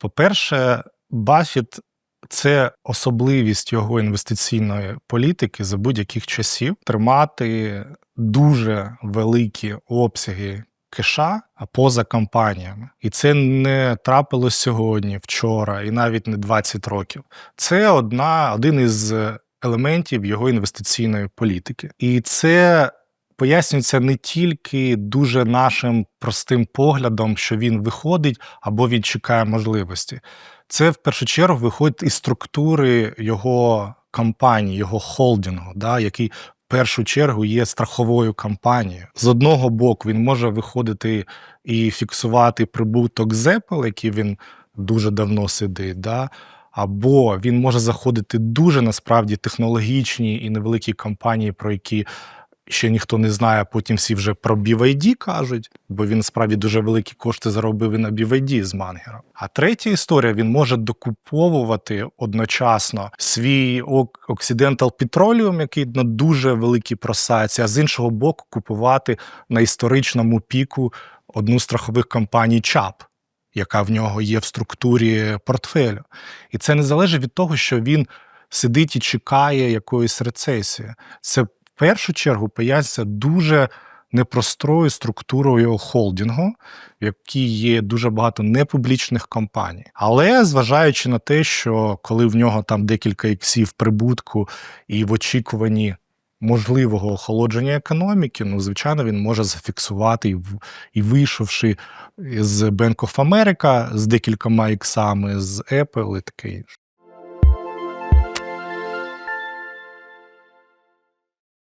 По-перше, Баффет – це особливість його інвестиційної політики за будь-яких часів тримати дуже великі обсяги кеша поза компаніями. І це не трапилось сьогодні, вчора, і навіть не 20 років. Це одна, один із елементів його інвестиційної політики. І це пояснюється не тільки дуже нашим простим поглядом, що він виходить або він чекає можливості. Це в першу чергу виходить із структури його компанії, його холдингу, да, який в першу чергу є страховою компанією. З одного боку, він може виходити і фіксувати прибуток Apple, який він дуже давно сидить. Да, або він може заходити дуже насправді технологічні і невеликі компанії, про які ще ніхто не знає, потім всі вже про BYD кажуть, бо він справді дуже великі кошти заробив і на BYD з Мангером. А третя історія: він може докуповувати одночасно свій Occidental Petroleum, який на дуже великій просаці, а з іншого боку, купувати на історичному піку одну з страхових компаній ЧАП. Яка в нього є в структурі портфелю. І це не залежить від того, що він сидить і чекає якоїсь рецесії. Це першу чергу пояснюється дуже непростою структурою холдингу, в якій є дуже багато непублічних компаній. Але зважаючи на те, що коли в нього там декілька іксів прибутку і в очікуванні можливого охолодження економіки, ну звичайно, він може зафіксувати і, і вийшовши з Bank of America з декількома іксами, з Apple і таке інше.